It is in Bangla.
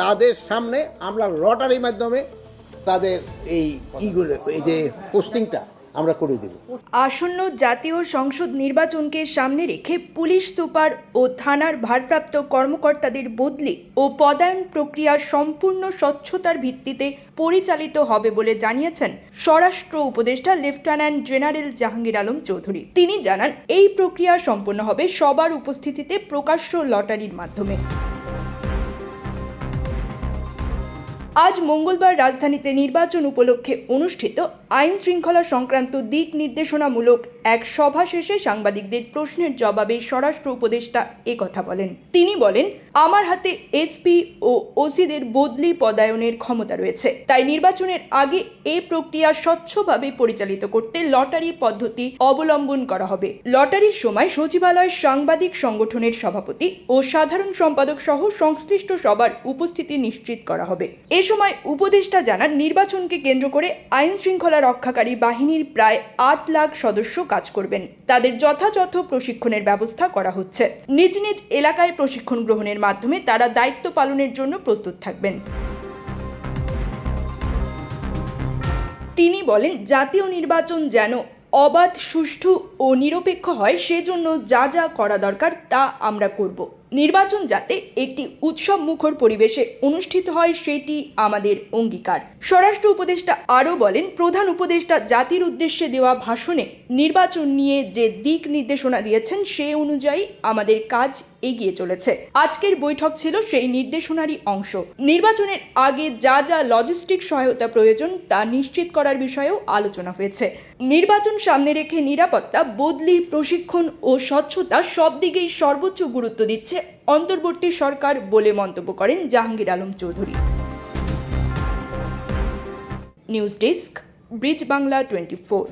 তাদের সামনে আমরা লটারির মাধ্যমে তাদের এই ইগুলো, এই যে পোস্টিংটা আমরা করে দেব। আসন্ন জাতীয় সংসদ নির্বাচনকে সামনে রেখে পুলিশ সুপার ও থানার ভারপ্রাপ্ত কর্মকর্তাদের বদলি ও পদায়ন প্রক্রিয়া সম্পূর্ণ স্বচ্ছতার ভিত্তিতে পরিচালিত হবে বলে জানিয়েছেন স্বরাষ্ট্র উপদেষ্টা লেফটেন্যান্ট জেনারেল জাহাঙ্গীর আলম চৌধুরী। তিনি জানান, এই প্রক্রিয়া সম্পন্ন হবে সবার উপস্থিতিতে প্রকাশ্য লটারির মাধ্যমে। আজ মঙ্গলবার রাজধানীতে নির্বাচন উপলক্ষে অনুষ্ঠিত আইন শৃঙ্খলা সংক্রান্ত দিক নির্দেশনামূলক এক সভা শেষে সাংবাদিকদের প্রশ্নের জবাবে স্বরাষ্ট্র উপদেষ্টা কথা বলেন। তিনি বলেন, আমার হাতে এসপি ও ওসিদের বদলি পদায়নের ক্ষমতা রয়েছে। তাই নির্বাচনের আগে এই প্রক্রিয়া স্বচ্ছভাবে পরিচালিত করতে লটারি পদ্ধতি অবলম্বন করা হবে। লটারির সময় সচিবালয় সাংবাদিক সংগঠনের সভাপতি ও সাধারণ সম্পাদক সহ সংশ্লিষ্ট সবার উপস্থিতি নিশ্চিত করা হবে। এ সময় উপদেষ্টা জানান, নির্বাচনকে কেন্দ্র করে আইন শৃঙ্খলা রক্ষাকারী বাহিনীর প্রায় আট লাখ সদস্য কাজ করবেন। তাদের যথাযথ প্রশিক্ষণের ব্যবস্থা করা হচ্ছে। নিজ নিজ এলাকায় প্রশিক্ষণ গ্রহণের মাধ্যমে তারা দায়িত্ব পালনের জন্য প্রস্তুত থাকবেন। তিনি বলেন, জাতীয় নির্বাচন যেন অবাধ, সুষ্ঠু ও নিরপেক্ষ হয়, সেজন্য যা যা করা দরকার তা আমরা করব। নির্বাচন যাতে একটি উৎসব মুখর পরিবেশে অনুষ্ঠিত হয়, সেটি আমাদের অঙ্গীকার। স্বরাষ্ট্র উপদেষ্টা আরও বলেন, প্রধান উপদেষ্টা জাতির উদ্দেশ্যে দেওয়া ভাষণে নির্বাচন নিয়ে যে দিক নির্দেশনা দিয়েছেন, সে অনুযায়ী আমাদের কাজ এগিয়ে চলেছে। আজকের বৈঠক ছিল সেই নির্দেশনারই অংশ। নির্বাচনের আগে যা যা লজিস্টিক সহায়তা প্রয়োজন, তা নিশ্চিত করার বিষয়েও আলোচনা হয়েছে। নির্বাচন সামনে রেখে নিরাপত্তা, বদলি, প্রশিক্ষণ ও স্বচ্ছতা সব দিকেই সর্বোচ্চ গুরুত্ব দিচ্ছে অন্তর্বর্তী সরকার বলে মন্তব্য করেন Jahangir Alam Chowdhury. News desk bridge Bangla twenty four.